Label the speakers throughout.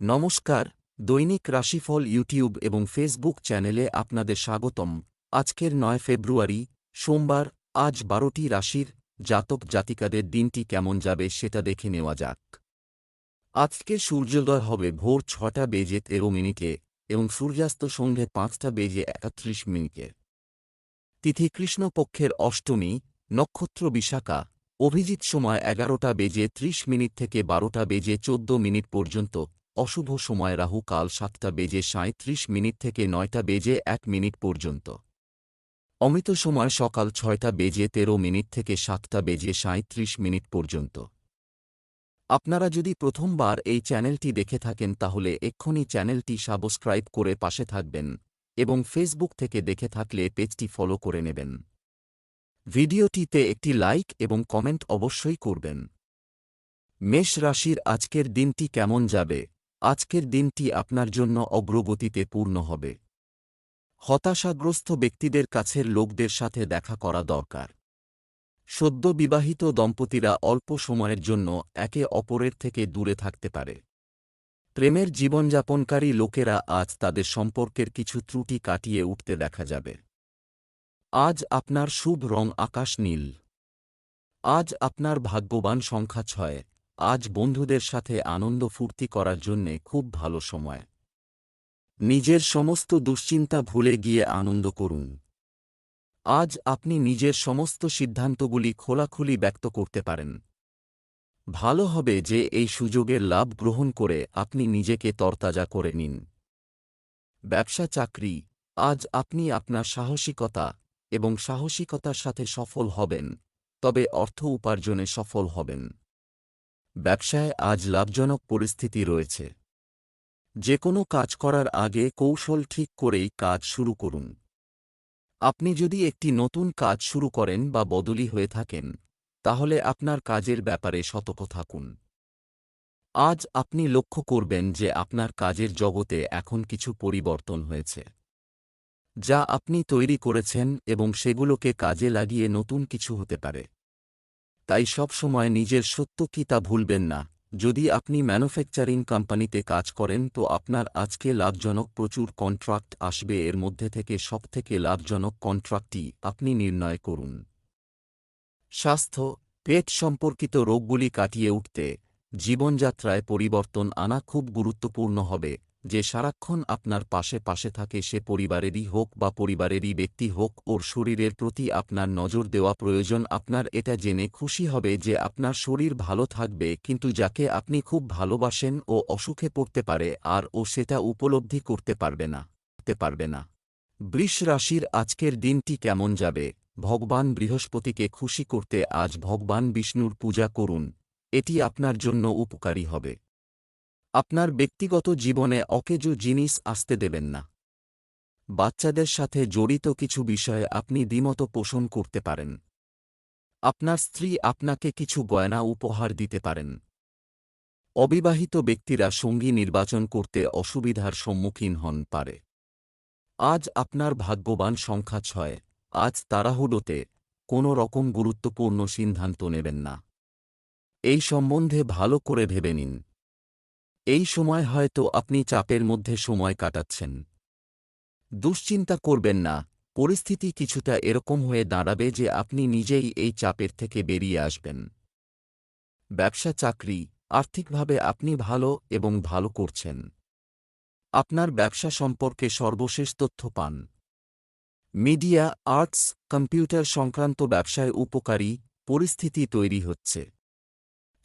Speaker 1: নমস্কার, দৈনিক রাশিফল ইউটিউব এবং ফেসবুক চ্যানেলে আপনাদের স্বাগতম। আজকের নয় ফেব্রুয়ারি, সোমবার, আজ বারোটি রাশির জাতক জাতিকাদের দিনটি কেমন যাবে সেটা দেখে নেওয়া যাক। আজকে সূর্যোদয় হবে ভোর ছটা বেজে তেরো মিনিটে এবং সূর্যাস্ত সন্ধে পাঁচটা বেজে একত্রিশ মিনিটে। তিথি কৃষ্ণপক্ষের অষ্টমী, নক্ষত্র বিশাখা, অভিজিৎ সময় এগারোটা বেজে ত্রিশ মিনিট থেকে বারোটা বেজে চোদ্দ মিনিট পর্যন্ত অশুভ সময় রাহু কাল সাতটা বেজে সাঁত্রিশ মিনিট থেকে নয়টা বেজে এক মিনিট পর্যন্ত। অমিত সময় সকাল ছয়টা বেজে তেরো মিনিট থেকে সাতটা বেজে সাঁত্রিশ মিনিট পর্যন্ত। আপনারা যদি প্রথমবার এই চ্যানেলটি দেখে থাকেন তাহলে এক্ষুনি চ্যানেলটি সাবস্ক্রাইব করে পাশে থাকবেন এবং ফেসবুক থেকে দেখে থাকলে পেজটি ফলো করে নেবেন। ভিডিওটিতে একটি লাইক এবং কমেন্ট অবশ্যই করবেন। মেষ রাশির আজকের দিনটি কেমন যাবে? আজকের দিনটি আপনার জন্য অগ্রগতিতে পূর্ণ হবে। হতাশাগ্রস্ত ব্যক্তিদের কাছের লোকদের সাথে দেখা করা দরকার। সদ্য বিবাহিত দম্পতিরা অল্প সময়ের জন্য একে অপরের থেকে দূরে থাকতে পারে। প্রেমের জীবনযাপনকারী লোকেরা আজ তাদের সম্পর্কের কিছু ত্রুটি কাটিয়ে উঠতে দেখা যাবে। আজ আপনার শুভ রং আকাশ নীল। আজ আপনার ভাগ্যবান সংখ্যা ছয়। আজ বন্ধুদের সাথে আনন্দ ফুর্তি করার জন্যে খুব ভালো সময়। নিজের সমস্ত দুশ্চিন্তা ভুলে গিয়ে আনন্দ করুন। আজ আপনি নিজের সমস্ত সিদ্ধান্তগুলি খোলাখুলি ব্যক্ত করতে পারেন। ভালো হবে যে এই সুযোগের লাভ গ্রহণ করে আপনি নিজেকে তরতাজা করে নিন। ব্যবসা চাকরি, আজ আপনি আপনার সাহসিকতা এবং সাহসিকতার সাথে সফল হবেন, তবে অর্থ উপার্জনে সফল হবেন। ব্যবসায় আজ লাভজনক পরিস্থিতি রয়েছে। যে কোনো কাজ করার আগে কৌশল ঠিক করেই কাজ শুরু করুন। আপনি যদি একটি নতুন কাজ শুরু করেন বা বদলি হয়ে থাকেন, তাহলে আপনার কাজের ব্যাপারে সতর্ক থাকুন। আজ আপনি লক্ষ্য করবেন যে আপনার কাজের জগতে এখন কিছু পরিবর্তন হয়েছে। যা আপনি তৈরি করেছেন এবং সেগুলোকে কাজে লাগিয়ে নতুন কিছু হতে পারে। তাই সব সময় নিজের সত্য কি তা ভুলবেন না। যদি আপনি ম্যানুফ্যাকচারিং কোম্পানিতে কাজ করেন, তো আপনার আজকে লাভজনক প্রচুর কন্ট্রাক্ট আসবে। এর মধ্যে থেকে সবথেকে লাভজনক কন্ট্রাক্টটি আপনি নির্ণয় করুন। স্বাস্থ্য, পেট সম্পর্কিত রোগগুলি কাটিয়ে উঠতে জীবনযাত্রায় পরিবর্তন আনা খুব গুরুত্বপূর্ণ হবে। যে সারাক্ষণ আপনার পাশে পাশে থাকে সে পরিবারেরই হোক বা পরিবারেরই ব্যক্তি হোক, ওর শরীরের প্রতি আপনার নজর দেওয়া প্রয়োজন। আপনার এটা জেনে খুশি হবে যে আপনার শরীর ভালো থাকবে, কিন্তু যাকে আপনি খুব ভালোবাসেন ও অসুখে পড়তে পারে, আর ও সেটা উপলব্ধি করতে পারবে না পারবে না। বৃষ রাশির আজকের দিনটি কেমন যাবে? ভগবান বৃহস্পতিকে খুশি করতে আজ ভগবান বিষ্ণুর পূজা করুন। এটি আপনার জন্য উপকারী হবে। আপনার ব্যক্তিগত জীবনে অকেজো জিনিস আসতে দেবেন না। বাচ্চাদের সাথে জড়িত কিছু বিষয়ে আপনি দ্বিমত পোষণ করতে পারেন। আপনার স্ত্রী আপনাকে কিছু গয়না উপহার দিতে পারেন। অবিবাহিত ব্যক্তিরা সঙ্গী নির্বাচন করতে অসুবিধার সম্মুখীন হন পারে। আজ আপনার ভাগ্যবান সংখ্যা ছয়, আজ তাড়াহুড়োতে কোনো রকম গুরুত্বপূর্ণ সিদ্ধান্ত নেবেন না। এই সম্বন্ধে ভালো করে ভেবে নিন। এই সময় হয়তো আপনি চাপের মধ্যে সময় কাটাচ্ছেন। দুশ্চিন্তা করবেন না, পরিস্থিতি কিছুটা এরকম হয়ে দাঁড়াবে যে আপনি নিজেই এই চাপের থেকে বেরিয়ে আসবেন। ব্যবসা চাকরি, আর্থিকভাবে আপনি ভালো এবং ভালো করছেন। আপনার ব্যবসা সম্পর্কে সর্বশেষ তথ্য পান। মিডিয়া, আর্টস, কম্পিউটার সংক্রান্ত ব্যবসায় উপকারী পরিস্থিতি তৈরি হচ্ছে।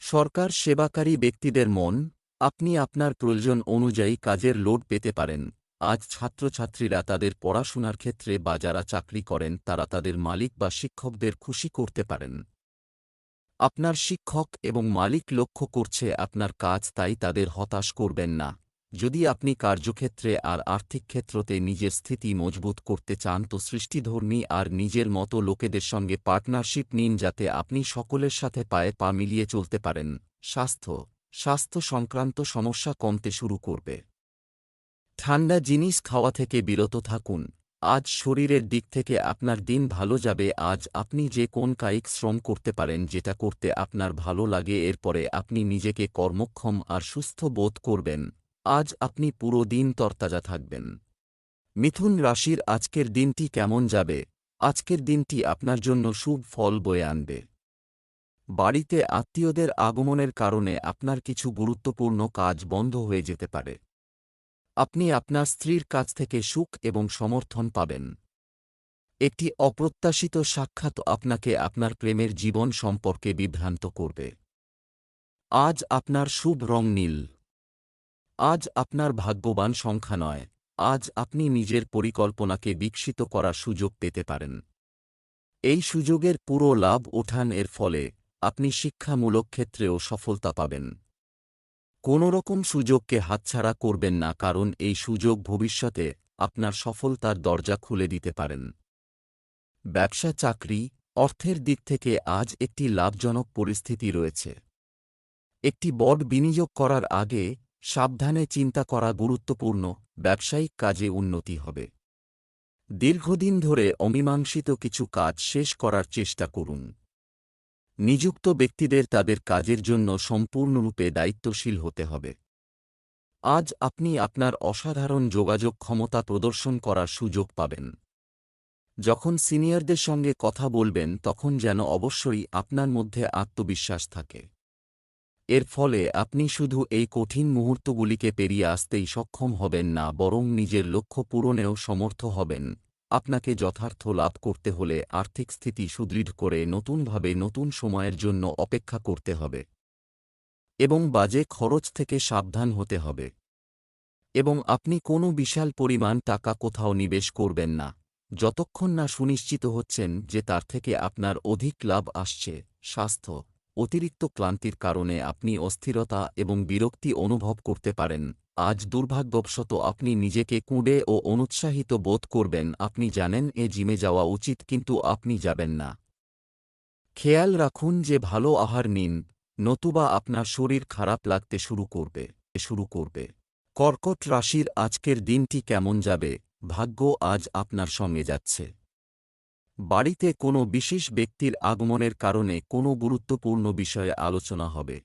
Speaker 1: সরকার সেবাকারী ব্যক্তিদের মন আপনি আপনার প্রয়োজন অনুযায়ী কাজের লোড পেতে পারেন। আজ ছাত্রছাত্রীরা তাদের পড়াশোনার ক্ষেত্রে বা যারা চাকরি করেন, তারা তাদের মালিক বা শিক্ষকদের খুশি করতে পারেন। আপনার শিক্ষক এবং মালিক লক্ষ্য করছে আপনার কাজ তাই তাদের হতাশ করবেন না। যদি আপনি কার্যক্ষেত্রে আর আর্থিক ক্ষেত্রতে নিজের স্থিতি মজবুত করতে চান, তো সৃষ্টিধর্মী আর নিজের মতো লোকেদের সঙ্গে পার্টনারশিপ নিন যাতে আপনি সকলের সাথে পায়ে পা মিলিয়ে চলতে পারেন। স্বাস্থ্য স্বাস্থ্য সংক্রান্ত সমস্যা কমতে শুরু করবে। ঠান্ডা জিনিস খাওয়া থেকে বিরত থাকুন। আজ শরীরের দিক থেকে আপনার দিন ভালো যাবে। আজ আপনি যে কোন কায়িক শ্রম করতে পারেন যেটা করতে আপনার ভালো লাগে, এরপরে আপনি নিজেকে কর্মক্ষম আর সুস্থ বোধ করবেন। আজ আপনি পুরো দিন তরতাজা থাকবেন। মিথুন রাশির আজকের দিনটি কেমন যাবে? আজকের দিনটি আপনার জন্য শুভ ফল বয়ে আনবে। বাড়িতে আত্মীয়দের আগমনের কারণে আপনার কিছু গুরুত্বপূর্ণ কাজ বন্ধ হয়ে যেতে পারে। আপনি আপনার স্ত্রীর কাছ থেকে সুখ এবং সমর্থন পাবেন। একটি অপ্রত্যাশিত সাক্ষাৎ আপনাকে আপনার প্রেমের জীবন সম্পর্কে বিভ্রান্ত করবে। আজ আপনার শুভ রং নীল। আজ আপনার ভাগ্যবান সংখ্যা নয়। আজ আপনি নিজের পরিকল্পনাকে বিকশিত করার সুযোগ পেতে পারেন। এই সুযোগের পুরো লাভ ওঠান এর ফলে। আপনি শিক্ষামূলক ক্ষেত্রেও সফলতা পাবেন। কোনোরকম সুযোগকে হাতছাড়া করবেন না কারণ এই সুযোগ ভবিষ্যতে আপনার সফলতার দরজা খুলে দিতে পারেন। ব্যবসা চাকরি অর্থের দিক থেকে আজ একটি লাভজনক পরিস্থিতি রয়েছে। একটি বড় বিনিয়োগ করার আগে সাবধানে চিন্তা করা গুরুত্বপূর্ণ, ব্যবসায়িক কাজে উন্নতি হবে। দীর্ঘদিন ধরে অমীমাংসিত কিছু কাজ শেষ করার চেষ্টা করুন। নিযুক্ত ব্যক্তিদের তাদের কাজের জন্য সম্পূর্ণরূপে দায়িত্বশীল হতে হবে। আজ আপনি আপনার অসাধারণ যোগাযোগ ক্ষমতা প্রদর্শন করার সুযোগ পাবেন। যখন সিনিয়রদের সঙ্গে কথা বলবেন, তখন যেন অবশ্যই আপনার মধ্যে আত্মবিশ্বাস থাকে। এর ফলে আপনি শুধু এই কঠিন মুহূর্তগুলিকে পেরিয়ে আসতেই সক্ষম হবেন না, বরং নিজের লক্ষ্য পূরণেও সমর্থ হবেন। আপনাকে যথার্থ লাভ করতে হলে আর্থিক স্থিতি সুদৃঢ় করে নতুনভাবে নতুন সময়ের জন্য অপেক্ষা করতে হবে। এবং বাজে খরচ থেকে সাবধান হতে হবে। এবং আপনি কোনো বিশাল পরিমাণ টাকা কোথাও নিবেশ করবেন না। যতক্ষণ না সুনিশ্চিত হচ্ছেন যে তার থেকে আপনার অধিক লাভ আসছে, স্বাস্থ্য, অতিরিক্ত ক্লান্তির কারণে আপনি অস্থিরতা এবং বিরক্তি অনুভব করতে পারেন। আজ দুর্ভাগ্যবশত আপনি নিজেকে কুঁড়ে ও অনুৎসাহিত বোধ করবেন। আপনি জানেন, এ জিমে যাওয়া উচিত, কিন্তু আপনি যাবেন না। খেয়াল রাখুন যে ভালো আহার নিন, নতুবা আপনার শরীর খারাপ লাগতে শুরু করবে শুরু করবে। কর্কট রাশির আজকের দিনটি কেমন যাবে? ভাগ্য আজ আপনার সঙ্গে যাচ্ছে। বাড়িতে কোনো বিশেষ ব্যক্তির আগমনের কারণে কোনো গুরুত্বপূর্ণ বিষয়ে আলোচনা হবে।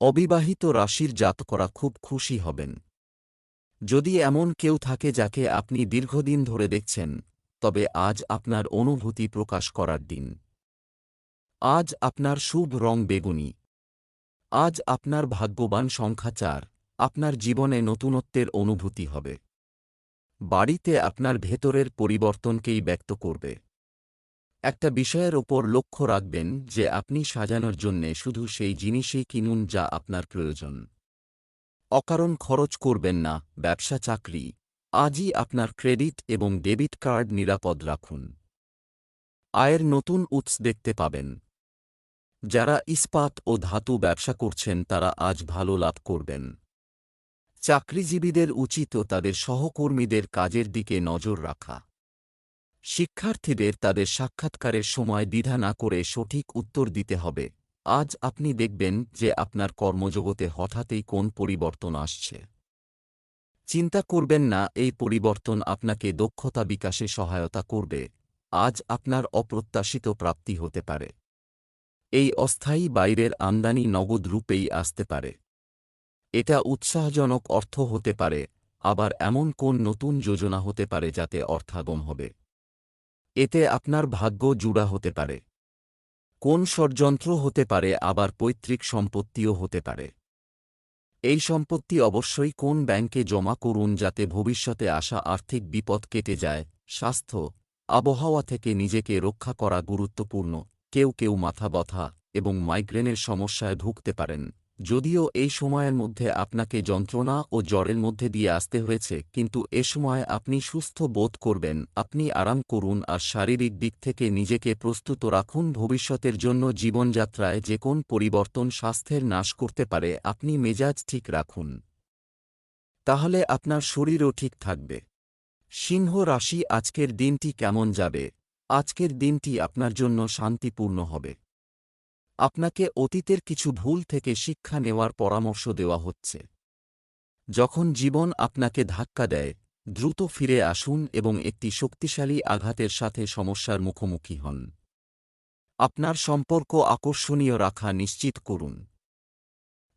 Speaker 1: অবিবাহিত রাশির জাতকরা খুব খুশি হবেন। যদি এমন কেউ থাকে যাকে আপনি দীর্ঘদিন ধরে দেখছেন, তবে আজ আপনার অনুভূতি প্রকাশ করার দিন। আজ আপনার শুভ রং বেগুনি। আজ আপনার ভাগ্যবান সংখ্যা চার, আপনার জীবনে নতুনত্বের অনুভূতি হবে। বাড়িতে আপনার ভেতরের পরিবর্তনকেই ব্যক্ত করবে। একটা বিষয়ের ওপর লক্ষ্য রাখবেন যে আপনি সাজানোর জন্যে শুধু সেই জিনিসই কিনুন যা আপনার প্রয়োজন। অকারণ খরচ করবেন না, ব্যবসা, চাকরি। আজই আপনার ক্রেডিট এবং ডেবিট কার্ড নিরাপদ রাখুন। আয়ের নতুন উৎস দেখতে পাবেন। যারা ইস্পাত ও ধাতু ব্যবসা করছেন, তারা আজ ভালো লাভ করবেন। চাকরিজীবীদের উচিত তাদের সহকর্মীদের কাজের দিকে নজর রাখা। শিক্ষার্থীদের তাদের সাক্ষাৎকারের সময় দ্বিধা না করে সঠিক উত্তর দিতে হবে। আজ আপনি দেখবেন যে আপনার কর্মজগতে হঠাৎই কোন পরিবর্তন আসছে। চিন্তা করবেন না, এই পরিবর্তন আপনাকে দক্ষতা বিকাশে সহায়তা করবে। আজ আপনার অপ্রত্যাশিত প্রাপ্তি হতে পারে। এই অস্থায়ী বাইরের আমদানি নগদ রূপেই আসতে পারে। এটা উৎসাহজনক অর্থ হতে পারে, আবার এমন কোন নতুন যোজনা হতে পারে যাতে অর্থাগম হবে। এতে আপনার ভাগ্য জুড়া হতে পারে। কোন ষড়যন্ত্র হতে পারে, আবার পৈতৃক সম্পত্তিও হতে পারে। এই সম্পত্তি অবশ্যই কোন ব্যাংকে জমা করুন যাতে ভবিষ্যতে আসা আর্থিক বিপদ কেটে যায়, স্বাস্থ্য, আবহাওয়া থেকে নিজেকে রক্ষা করা গুরুত্বপূর্ণ, কেউ কেউ মাথা ব্যথা এবং মাইগ্রেনের সমস্যায় ভুগতে পারেন। যদিও এই সময়ের মধ্যে আপনাকে যন্ত্রণা ও জ্বরের মধ্যে দিয়ে আসতে হয়েছে, কিন্তু এ সময় আপনি সুস্থ বোধ করবেন, আপনি আরাম করুন আর শারীরিক দিক থেকে নিজেকে প্রস্তুত রাখুন। ভবিষ্যতের জন্য জীবনযাত্রায় যে কোন পরিবর্তন স্বাস্থ্যের নাশ করতে পারে, আপনি মেজাজ ঠিক রাখুন। তাহলে আপনার শরীরও ঠিক থাকবে। সিংহ রাশি, আজকের দিনটি কেমন যাবে? আজকের দিনটি আপনার জন্য শান্তিপূর্ণ হবে। আপনাকে অতীতের কিছু ভুল থেকে শিক্ষা নেওয়ার পরামর্শ দেওয়া হচ্ছে। যখন জীবন আপনাকে ধাক্কা দেয়, দ্রুত ফিরে আসুন এবং একটি শক্তিশালী আঘাতের সাথে সমস্যার মুখোমুখি হন। আপনার সম্পর্ক আকর্ষণীয় রাখা নিশ্চিত করুন।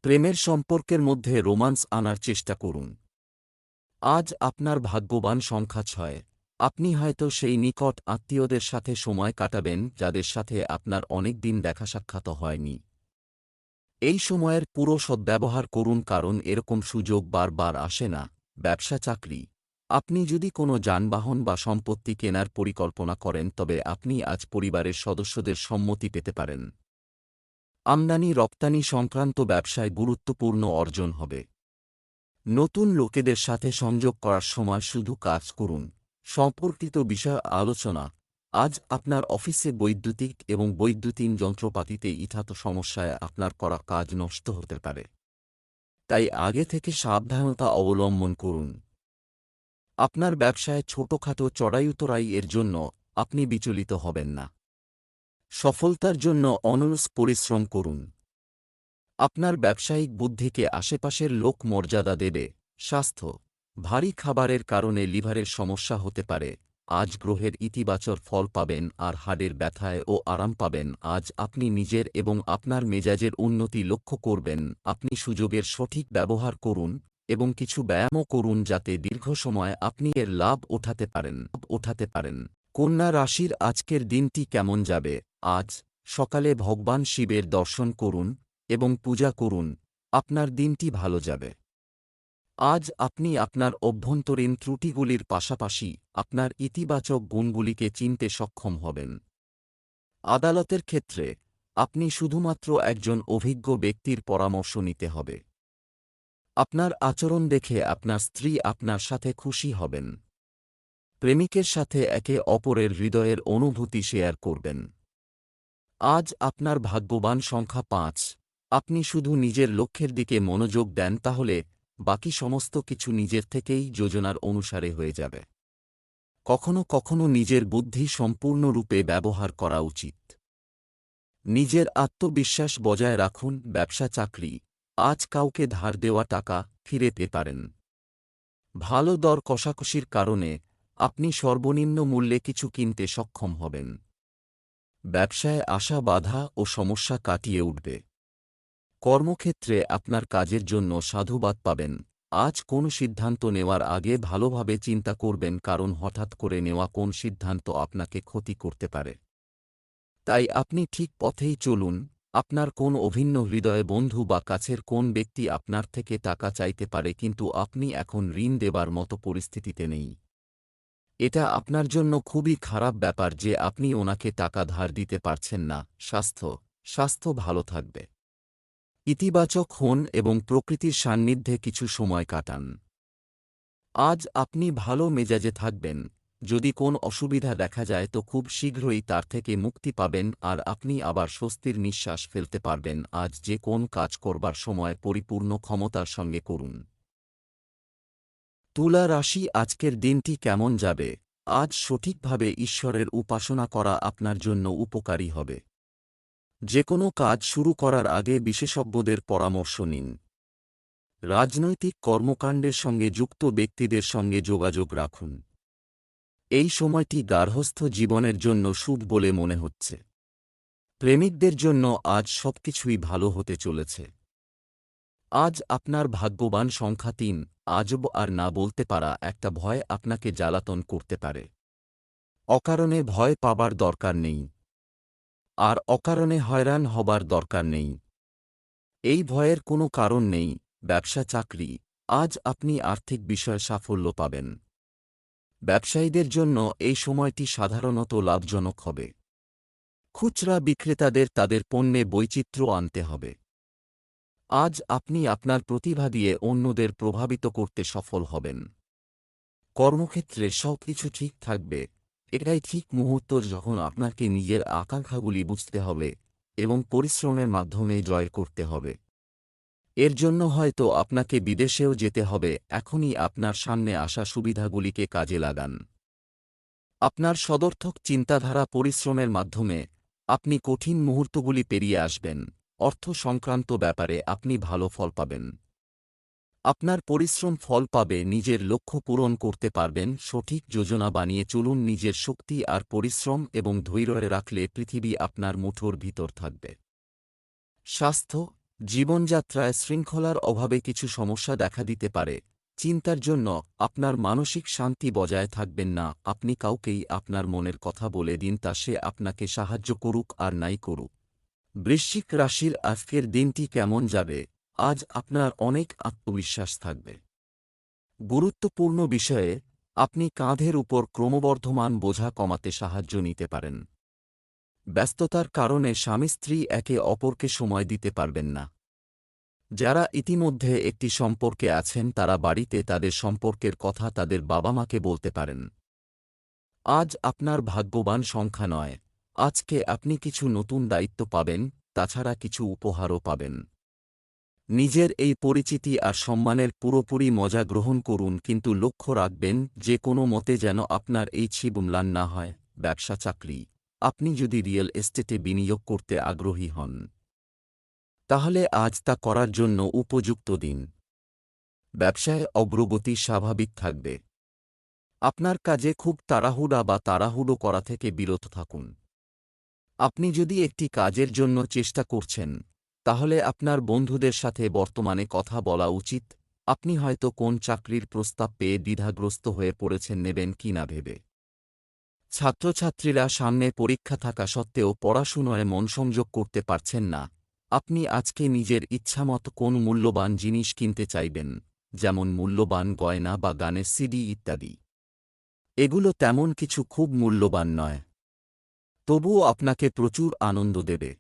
Speaker 1: প্রেমের সম্পর্কের মধ্যে রোমান্স আনার চেষ্টা করুন। আজ আপনার ভাগ্যবান সংখ্যা ছয়। আপনি হয়তো সেই নিকট আত্মীয়দের সাথে সময় কাটাবেন, যাদের সাথে আপনার অনেক দিন দেখা সাক্ষাৎ হয়নি। এই সময়ের পুরো সদ্ব্যবহার করুন, কারণ এরকম সুযোগ বারবার আসে না। ব্যবসা, চাকরি। আপনি যদি কোনো যানবাহন বা সম্পত্তি কেনার পরিকল্পনা করেন, তবে আপনি আজ পরিবারের সদস্যদের সম্মতি পেতে পারেন। আমদানি, রপ্তানি সংক্রান্ত ব্যবসায় গুরুত্বপূর্ণ অর্জন হবে। নতুন লোকেদের সাথে সংযোগ করার সময় শুধু কাজ করুন। সম্পর্কিত বিষয় আলোচনা। আজ আপনার অফিসে বৈদ্যুতিক এবং বৈদ্যুতিন যন্ত্রপাতিতে ইথাত সমস্যায় আপনার করা কাজ নষ্ট হতে পারে। তাই আগে থেকে সাবধানতা অবলম্বন করুন। আপনার ব্যবসায় ছোটখাটো চড়াইউতরাই এর জন্য আপনি বিচলিত হবেন না। সফলতার জন্য অনলস পরিশ্রম করুন। আপনার ব্যবসায়িক বুদ্ধিকে আশেপাশের লোক মর্যাদা দেবে, স্বাস্থ্য ভারী খাবারের কারণে লিভারের সমস্যা হতে পারে। আজ গ্রহের ইতিবাচক ফল পাবেন, আর হাড়ের ব্যথায় ও আরাম পাবেন। আজ আপনি নিজের এবং আপনার মেজাজের উন্নতি লক্ষ্য করবেন। আপনি সুযোগের সঠিক ব্যবহার করুন এবং কিছু ব্যায়ামও করুন যাতে দীর্ঘ সময় আপনি এর লাভ ওঠাতে পারেন। ওঠাতে পারেন। কন্যা রাশির আজকের দিনটি কেমন যাবে? আজ সকালে ভগবান শিবের দর্শন করুন এবং পূজা করুন। আপনার দিনটি ভালো যাবে। আজ আপনি আপনার অভ্যন্তরীণ ত্রুটিগুলির পাশাপাশি আপনার ইতিবাচক গুণগুলিকে চিনতে সক্ষম হবেন। আদালতের ক্ষেত্রে, আপনি শুধুমাত্র একজন অভিজ্ঞ ব্যক্তির পরামর্শ নিতে হবে। আপনার আচরণ দেখে আপনার স্ত্রী আপনার সাথে খুশি হবেন। প্রেমিকের সাথে একে অপরের হৃদয়ের অনুভূতি শেয়ার করবেন। আজ আপনার ভাগ্যবান সংখ্যা পাঁচ। আপনি শুধু নিজের লক্ষ্যের দিকে মনোযোগ দেন তাহলে বাকি সমস্ত কিছু নিজের থেকেই যোজনার অনুসারে হয়ে যাবে। কখনো কখনো নিজের বুদ্ধি সম্পূর্ণরূপে ব্যবহার করা উচিত। নিজের আত্মবিশ্বাস বজায় রাখুন, ব্যবসা, চাকরি। আজ কাউকে ধার দেওয়া টাকা ফিরে পারেন। ভালো দর কষাকষির কারণে আপনি সর্বনিম্ন মূল্যে কিছু কিনতে সক্ষম হবেন। ব্যবসায় আসা বাধা ও সমস্যা কাটিয়ে উঠবে। কর্মক্ষেত্রে আপনার কাজের জন্য সাধুবাদ পাবেন। আজ কোন সিদ্ধান্ত নেওয়ার আগে ভালোভাবে চিন্তা করবেন কারণ হঠাৎ করে নেওয়া কোন সিদ্ধান্ত আপনাকে ক্ষতি করতে পারে। তাই আপনি ঠিক পথেই চলুন। আপনার কোন অভিন্ন হৃদয়ে বন্ধু বা কাছের কোন ব্যক্তি আপনার থেকে টাকা চাইতে পারে কিন্তু আপনি এখন ঋণ দেবার মতো পরিস্থিতিতে নেই। এটা আপনার জন্য খুবই খারাপ ব্যাপার যে আপনি ওনাকে টাকা ধার দিতে পারছেন না। স্বাস্থ্য। স্বাস্থ্য ভালো থাকবে। ইতিবাচক হন এবং প্রকৃতির সান্নিধ্যে কিছু সময় কাটান। আজ আপনি ভালো মেজাজে থাকবেন। যদি কোন অসুবিধা দেখা যায় তো খুব শীঘ্রই তার থেকে মুক্তি পাবেন আর আপনি আবার স্বস্তির নিঃশ্বাস ফেলতে পারবেন। আজ যে কোন কাজ করবার সময় পরিপূর্ণ ক্ষমতার সঙ্গে করুন। তুলা রাশি, আজকের দিনটি কেমন যাবে? আজ সঠিকভাবে ঈশ্বরের উপাসনা করা আপনার জন্য উপকারী হবে। যে কোনো কাজ শুরু করার আগে বিশেষজ্ঞদের পরামর্শ নিন। রাজনৈতিক কর্মকাণ্ডের সঙ্গে যুক্ত ব্যক্তিদের সঙ্গে যোগাযোগ রাখুন। এই সময়টি গার্হস্থ জীবনের জন্য শুভ বলে মনে হচ্ছে। প্রেমিকদের জন্য আজ সবকিছুই ভালো হতে চলেছে। আজ আপনার ভাগ্যবান সংখ্যা তিন, আজব আর না বলতে পারা একটা ভয় আপনাকে জ্বালাতন করতে পারে। অকারণে ভয় পাবার দরকার নেই। আর অকারণে হয়রান হবার দরকার নেই। এই ভয়ের কোনো কারণ নেই, ব্যবসা চাকরি, আজ আপনি আর্থিক বিষয়ে সাফল্য পাবেন। ব্যবসায়ীদের জন্য এই সময়টি সাধারণত লাভজনক হবে। খুচরা বিক্রেতাদের তাদের পণ্যে বৈচিত্র্য আনতে হবে। আজ আপনি আপনার প্রতিভা দিয়ে অন্যদের প্রভাবিত করতে সফল হবেন। কর্মক্ষেত্রে সব কিছু ঠিক থাকবে। এটাই ঠিক মুহূর্ত যখন আপনাকে নিজের আকাঙ্ক্ষাগুলি বুঝতে হবে এবং পরিশ্রমের মাধ্যমে জয় করতে হবে। এর জন্য হয়তো আপনাকে বিদেশেও যেতে হবে, এখনই আপনার সামনে আসা সুবিধাগুলিকে কাজে লাগান। আপনার সদর্থক চিন্তাধারা পরিশ্রমের মাধ্যমে আপনি কঠিন মুহূর্তগুলি পেরিয়ে আসবেন, অর্থ সংক্রান্ত ব্যাপারে আপনি ভালো ফল পাবেন। আপনার পরিশ্রম ফল পাবে, নিজের লক্ষ্য পূরণ করতে পারবেন, সঠিক যোজনা বানিয়ে চলুন, নিজের শক্তি আর পরিশ্রম এবং ধৈর্যে রাখলে পৃথিবী আপনার মুঠোর ভিতর থাকবে। স্বাস্থ্য, জীবনযাত্রায় শৃঙ্খলার অভাবে কিছু সমস্যা দেখা দিতে পারে। চিন্তার জন্য আপনার মানসিক শান্তি বজায় থাকবেন না, আপনি কাউকেই আপনার মনের কথা বলে দিন তা সে আপনাকে সাহায্য করুক আর নাই করুক। বৃশ্চিক রাশির আজকের দিনটি কেমন যাবে? আজ আপনার অনেক আত্মবিশ্বাস থাকবে। গুরুত্বপূর্ণ বিষয়ে আপনি কাঁধের উপর ক্রমবর্ধমান বোঝা কমাতে সাহায্য নিতে পারেন। ব্যস্ততার কারণে স্বামী স্ত্রী একে অপরকে সময় দিতে পারবেন না। যারা ইতিমধ্যে একটি সম্পর্কে আছেন তারা বাড়িতে তাদের সম্পর্কের কথা তাদের বাবা মাকে বলতে পারেন। আজ আপনার ভাগ্যবান সংখ্যা নয়। আজকে আপনি কিছু নতুন দায়িত্ব পাবেন, তাছাড়া কিছু উপহারও পাবেন। নিজের এই পরিচিতি আর সম্মানের পুরোপুরি মজা গ্রহণ করুন, কিন্তু লক্ষ্য রাখবেন, যে কোনো মতে যেন আপনার এই ছিবুমলান না হয়, ব্যবসা, চাকরি। আপনি যদি রিয়েল এস্টেটে বিনিয়োগ করতে আগ্রহী হন। তাহলে আজ তা করার জন্য উপযুক্ত দিন। ব্যবসায় অগ্রগতি স্বাভাবিক থাকবে। আপনার কাজে খুব তাড়াহুড়া বা তাড়াহুড়ো করা থেকে বিরত থাকুন। আপনি যদি একটি কাজের জন্য চেষ্টা করছেন তাহলে আপনার বন্ধুদের সাথে বর্তমানে কথা বলা উচিত। আপনি হয়তো কোন চাকরির প্রস্তাব পেয়ে দ্বিধাগ্রস্ত হয়ে পড়েছেন নেবেন কি না ভেবে। ছাত্রছাত্রীরা সামনে পরীক্ষা থাকা সত্ত্বেও পড়াশুনোয় মন সংযোগ করতে পারছেন না। আপনি আজকে নিজের ইচ্ছামত কোন মূল্যবান জিনিস কিনতে চাইবেন, যেমন মূল্যবান গয়না বা গানের সিডি ইত্যাদি। এগুলো তেমন কিছু খুব মূল্যবান নয়। তবুও আপনাকে প্রচুর আনন্দ দেবে।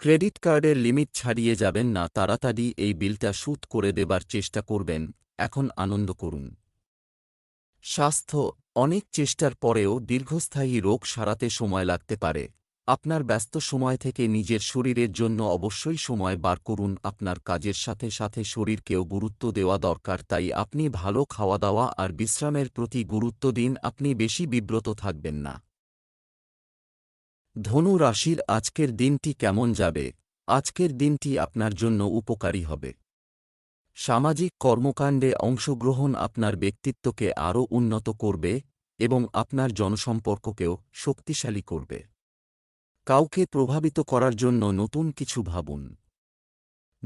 Speaker 1: ক্রেডিট কার্ডের লিমিট ছাড়িয়ে যাবেন না, তাড়াতাড়ি এই বিলটা সুদ করে দেবার চেষ্টা করবেন। এখন আনন্দ করুন। স্বাস্থ্য, অনেক চেষ্টার পরেও দীর্ঘস্থায়ী রোগ সারাতে সময় লাগতে পারে। আপনার ব্যস্ত সময় থেকে নিজের শরীরের জন্য অবশ্যই সময় বার করুন। আপনার কাজের সাথে সাথে শরীরকেও গুরুত্ব দেওয়া দরকার, তাই আপনি ভালো খাওয়া দাওয়া আর বিশ্রামের প্রতি গুরুত্ব দিন। আপনি বেশি বিব্রত থাকবেন না। ধনু রাশির আজকের দিনটি কেমন যাবে? আজকের দিনটি আপনার জন্য উপকারী হবে। সামাজিক কর্মকাণ্ডে অংশগ্রহণ আপনার ব্যক্তিত্বকে আরও উন্নত করবে এবং আপনার জনসম্পর্ককেও শক্তিশালী করবে। কাউকে প্রভাবিত করার জন্য নতুন কিছু ভাবুন।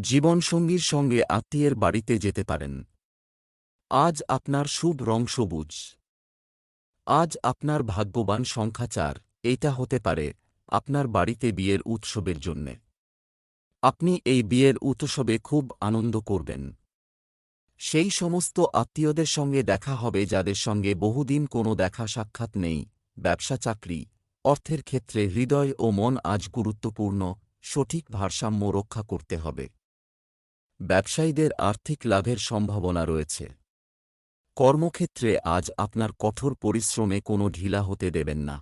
Speaker 1: জীবনসঙ্গীর সঙ্গে আত্মীয়ের বাড়িতে যেতে পারেন। আজ আপনার শুভ রং সবুজ। আজ আপনার ভাগ্যবান সংখ্যা চার। এইটা হতে পারে আপনার বাড়িতে বিয়ের উৎসবের জন্যে। আপনি এই বিয়ের উৎসবে খুব আনন্দ করবেন। সেই সমস্ত আত্মীয়দের সঙ্গে দেখা হবে যাদের সঙ্গে বহুদিন কোনো দেখা সাক্ষাৎ নেই, ব্যবসা চাকরি, অর্থের ক্ষেত্রে হৃদয় ও মন আজ গুরুত্বপূর্ণ, সঠিক ভারসাম্য রক্ষা করতে হবে। ব্যবসায়ীদের আর্থিক লাভের সম্ভাবনা রয়েছে। কর্মক্ষেত্রে আজ আপনার কঠোর পরিশ্রমে কোনো ঢিলা হতে দেবেন না।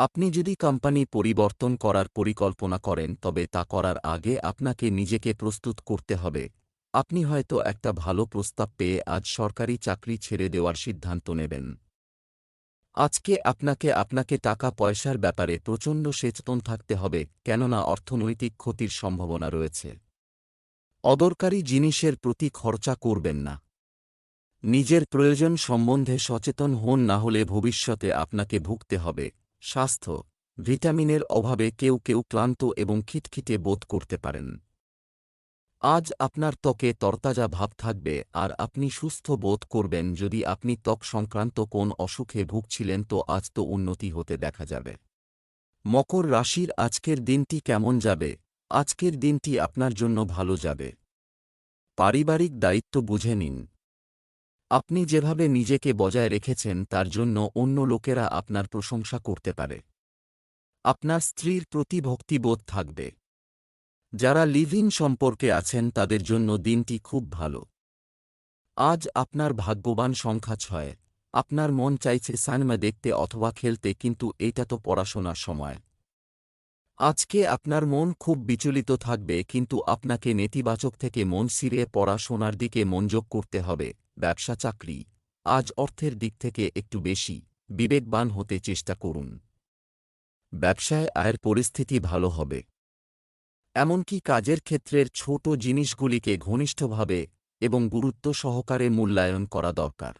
Speaker 1: আপনি যদি কোম্পানি পরিবর্তন করার পরিকল্পনা করেন, তবে তা করার আগে আপনাকে নিজেকে প্রস্তুত করতে হবে। আপনি হয়তো একটা ভালো প্রস্তাব পেয়ে আজ সরকারি চাকরি ছেড়ে দেওয়ার সিদ্ধান্ত নেবেন। আজকে আপনাকে আপনাকে টাকা পয়সার ব্যাপারে প্রচণ্ড সচেতন থাকতে হবে, কেননা অর্থনৈতিক ক্ষতির সম্ভাবনা রয়েছে। অদরকারি জিনিসের প্রতি খরচা করবেন না। নিজের প্রয়োজন সম্বন্ধে সচেতন হন, না হলে ভবিষ্যতে আপনাকে ভুগতে হবে। স্বাস্থ্য, ভিটামিনের অভাবে কেউ কেউ ক্লান্ত এবং খিটখিটে বোধ করতে পারেন। আজ আপনার ত্বকে তরতাজা ভাব থাকবে আর আপনি সুস্থ বোধ করবেন যদি আপনি ত্বক সংক্রান্ত কোন অসুখে ভুগছিলেন তো আজ তো উন্নতি হতে দেখা যাবে। মকর রাশির আজকের দিনটি কেমন যাবে? আজকের দিনটি আপনার জন্য ভালো যাবে। পারিবারিক দায়িত্ব বুঝে নিন। আপনি যেভাবে নিজেকে বজায় রেখেছেন তার জন্য অন্য লোকেরা আপনার প্রশংসা করতে পারে। আপনার স্ত্রীর প্রতি ভক্তিবোধ থাকবে। যারা লিভ সম্পর্কে আছেন তাদের জন্য দিনটি খুব ভালো। আজ আপনার ভাগ্যবান সংখ্যা ছয়। আপনার মন চাইছে সিনেমা দেখতে অথবা খেলতে কিন্তু এটা তো পড়াশোনার সময়। আজকে আপনার মন খুব বিচলিত থাকবে কিন্তু আপনাকে নেতিবাচক থেকে মন সিরে পড়াশোনার দিকে মনযোগ করতে হবে। ব্যবসা চাকরি। আজ অর্থের দিক থেকে একটু বেশি, বিবেকবান হতে চেষ্টা করুন। ব্যবসায় আয়ের পরিস্থিতি ভালো হবে। এমনকি কাজের ক্ষেত্রের ছোট জিনিসগুলিকে ঘনিষ্ঠভাবে এবং গুরুত্ব সহকারে মূল্যায়ন করা দরকার।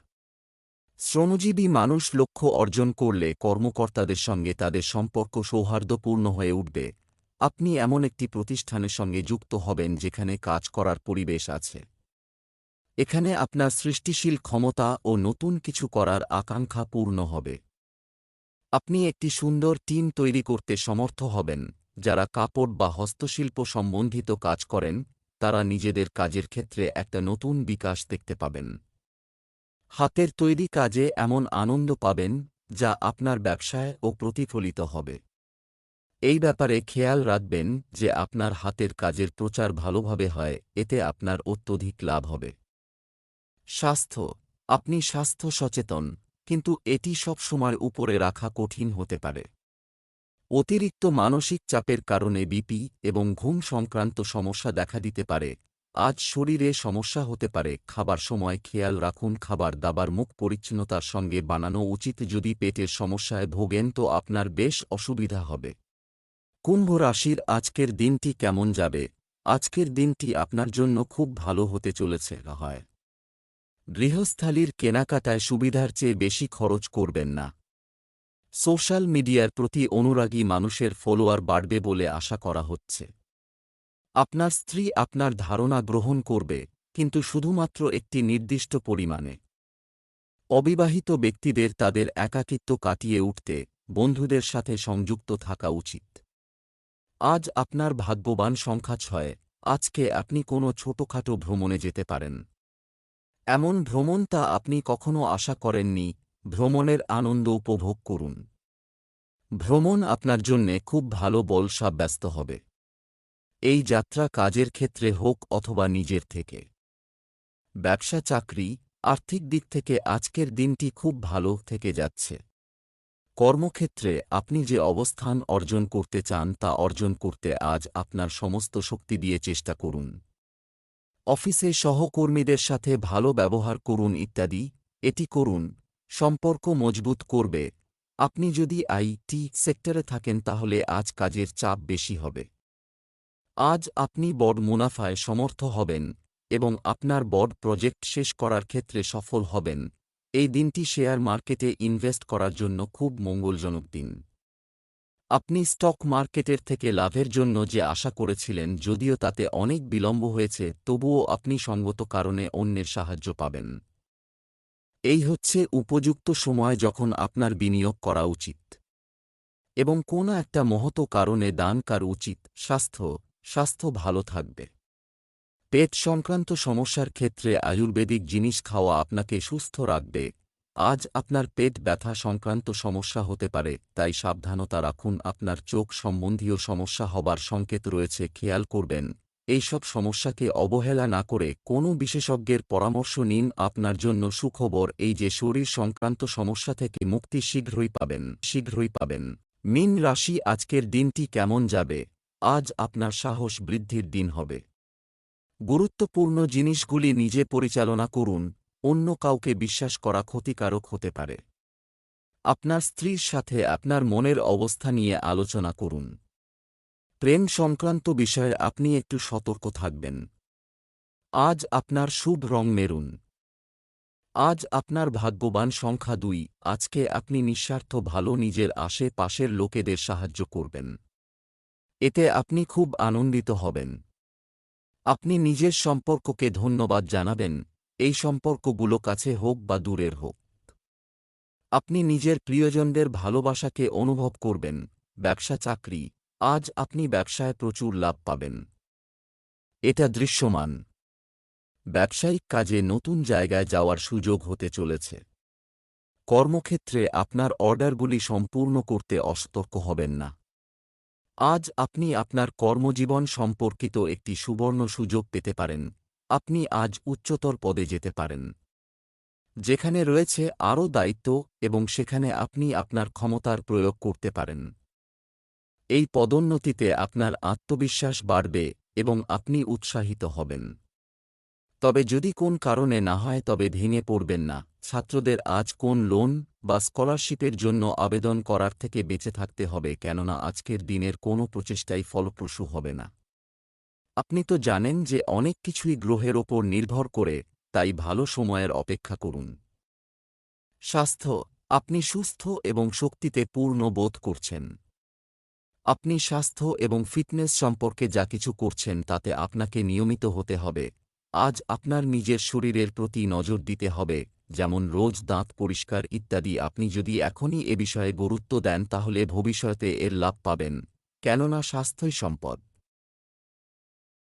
Speaker 1: শ্রমজীবী মানুষ লক্ষ্য অর্জন করলে কর্মকর্তাদের সঙ্গে তাদের সম্পর্ক সৌহার্দ্যপূর্ণ হয়ে উঠবে। আপনি এমন একটি প্রতিষ্ঠানের সঙ্গে যুক্ত হবেন যেখানে কাজ করার পরিবেশ আছে। এখানে আপনার সৃষ্টিশীল ক্ষমতা ও নতুন কিছু করার আকাঙ্ক্ষা পূর্ণ হবে। আপনি একটি সুন্দর টিম তৈরি করতে সমর্থ হবেন, যারা কাপড় বা হস্তশিল্প সম্বন্ধিত কাজ করেন, তারা নিজেদের কাজের ক্ষেত্রে একটা নতুন বিকাশ দেখতে পাবেন। হাতের তৈরি কাজে এমন আনন্দ পাবেন, যা আপনার ব্যবসায় ও প্রতিফলিত হবে। এই ব্যাপারে খেয়াল রাখবেন যে আপনার হাতের কাজের প্রচার ভালোভাবে হয়, এতে আপনার অত্যধিক লাভ হবে। স্বাস্থ্য। আপনি স্বাস্থ্য সচেতন, কিন্তু এটি সবসময় উপরে রাখা কঠিন হতে পারে। অতিরিক্ত মানসিক চাপের কারণে বিপি এবং ঘুম সংক্রান্ত সমস্যা দেখা দিতে পারে। আজ শরীরে সমস্যা হতে পারে, খাবার সময় খেয়াল রাখুন, খাবার দাবার মুখ পরিচ্ছন্নতার সঙ্গে বানানো উচিত। যদি পেটের সমস্যায় ভোগেন তো আপনার বেশ অসুবিধা হবে। কুম্ভ রাশির আজকের দিনটি কেমন যাবে? আজকের দিনটি আপনার জন্য খুব ভালো হতে চলেছে, হয়। গৃহস্থালির কেনাকাটায় সুবিধার চেয়ে বেশি খরচ করবেন না। সোশ্যাল মিডিয়ার প্রতি অনুরাগী মানুষের ফলোয়ার বাড়বে বলে আশা করা হচ্ছে। আপনার স্ত্রী আপনার ধারণা গ্রহণ করবে, কিন্তু শুধুমাত্র একটি নির্দিষ্ট পরিমাণে। অবিবাহিত ব্যক্তিদের তাদের একাকিত্ব কাটিয়ে উঠতে বন্ধুদের সাথে সংযুক্ত থাকা উচিত। আজ আপনার ভাগ্যবান সংখ্যা ছয়, আজকে আপনি কোনো ছোটখাটো ভ্রমণে যেতে পারেন। এমন ভ্রমণ তা আপনি কখনো আশা করেননি? ভ্রমণের আনন্দ উপভোগ করুন। ভ্রমণ আপনার জন্যে খুব ভালো বল সাব্যস্ত হবে। এই যাত্রা কাজের ক্ষেত্রে হোক অথবা নিজের থেকে। ব্যবসা, চাকরি, আর্থিক দিক থেকে আজকের দিনটি খুব ভালো থেকে যাচ্ছে। কর্মক্ষেত্রে আপনি যে অবস্থান অর্জন করতে চান তা অর্জন করতে আজ আপনার সমস্ত শক্তি দিয়ে চেষ্টা করুন। অফিসে সহকর্মীদের সাথে ভালো ব্যবহার করুন ইত্যাদি, এটি করুন। সম্পর্ক মজবুত করবে। আপনি যদি আইটি সেক্টরে থাকেন তাহলে আজ কাজের চাপ বেশি হবে। আজ আপনি বড় মুনাফায় সমর্থ হবেন এবং আপনার বড় প্রজেক্ট শেষ করার ক্ষেত্রে সফল হবেন। এই দিনটি শেয়ার মার্কেটে ইনভেস্ট করার জন্য খুব মঙ্গলজনক দিন। আপনি স্টক মার্কেটের থেকে লাভের জন্য যে আশা করেছিলেন যদিও তাতে অনেক বিলম্ব হয়েছে, তবুও আপনি সঙ্গত কারণে অন্যের সাহায্য পাবেন। এই হচ্ছে উপযুক্ত সময় যখন আপনার বিনিয়োগ করা উচিত। এবং কোনো একটা মহত কারণে দান কার উচিত, স্বাস্থ্য স্বাস্থ্য ভালো থাকবে। পেট সংক্রান্ত সমস্যার ক্ষেত্রে আয়ুর্বেদিক জিনিস খাওয়া আপনাকে সুস্থ রাখবে। আজ আপনার পেট ব্যথা সংক্রান্ত সমস্যা হতে পারে, তাই সাবধানতা রাখুন। আপনার চোখ সম্বন্ধীয় সমস্যা হবার সংকেত রয়েছে, খেয়াল করবেন। এইসব সমস্যাকে অবহেলা না করে কোনো বিশেষজ্ঞের পরামর্শ নিন। আপনার জন্য সুখবর এই যে শরীর সংক্রান্ত সমস্যা থেকে মুক্তি শীঘ্রই পাবেন শীঘ্রই পাবেন। মিন রাশি, আজকের দিনটি কেমন যাবে? আজ আপনার সাহস বৃদ্ধির দিন হবে। গুরুত্বপূর্ণ জিনিসগুলি নিজে পরিচালনা করুন। অন্য কাউকে বিশ্বাস করা ক্ষতিকারক হতে পারে। আপনার স্ত্রীর সাথে আপনার মনের অবস্থা নিয়ে আলোচনা করুন। প্রেম সংক্রান্ত বিষয়ে আপনি একটু সতর্ক থাকবেন। আজ আপনার শুভ রং মেরুন। আজ আপনার ভাগ্যবান সংখ্যা দুই। আজকে আপনি নিঃস্বার্থ ভালো নিজের আশেপাশের লোকেদের সাহায্য করবেন। এতে আপনি খুব আনন্দিত হবেন। আপনি নিজের সম্পর্ককে ধন্যবাদ জানাবেন। এই সম্পর্কগুলো কাছে হোক বা দূরের হোক। আপনি নিজের প্রিয়জনদের ভালোবাসাকে অনুভব করবেন, ব্যবসা চাকরি, আজ আপনি ব্যবসায় প্রচুর লাভ পাবেন। এটা দৃশ্যমান। ব্যবসায়িক কাজে নতুন জায়গায় যাওয়ার সুযোগ হতে চলেছে। কর্মক্ষেত্রে আপনার অর্ডারগুলি সম্পূর্ণ করতে অসতর্ক হবেন না। আজ আপনি আপনার কর্মজীবন সম্পর্কিত একটি সুবর্ণ সুযোগ পেতে পারেন। আপনি আজ উচ্চতর পদে যেতে পারেন। যেখানে রয়েছে আরও দায়িত্ব এবং সেখানে আপনি আপনার ক্ষমতার প্রয়োগ করতে পারেন। এই পদোন্নতিতে আপনার আত্মবিশ্বাস বাড়বে এবং আপনি উৎসাহিত হবেন। তবে যদি কোন কারণে না হয় তবে ভেঙে পড়বেন না। ছাত্রদের আজ কোন লোন বা স্কলারশিপের জন্য আবেদন করার থেকে বেঁচে থাকতে হবে কেননা আজকের দিনের কোনো প্রচেষ্টাই ফলপ্রসূ হবে না। আপনি তো জানেন যে অনেক কিছুই গ্রহের ওপর নির্ভর করে, তাই ভালো সময়ের অপেক্ষা করুন। স্বাস্থ্য, আপনি সুস্থ এবং শক্তিতে পূর্ণ বোধ করছেন। আপনি স্বাস্থ্য এবং ফিটনেস সম্পর্কে যা কিছু করছেন তাতে আপনাকে নিয়মিত হতে হবে। আজ আপনার নিজের শরীরের প্রতি নজর দিতে হবে, যেমন রোজ দাঁত পরিষ্কার ইত্যাদি। আপনি যদি এখনই এ বিষয়ে গুরুত্ব দেন তাহলে ভবিষ্যতে এর লাভ পাবেন। কেননা স্বাস্থ্যই সম্পদ।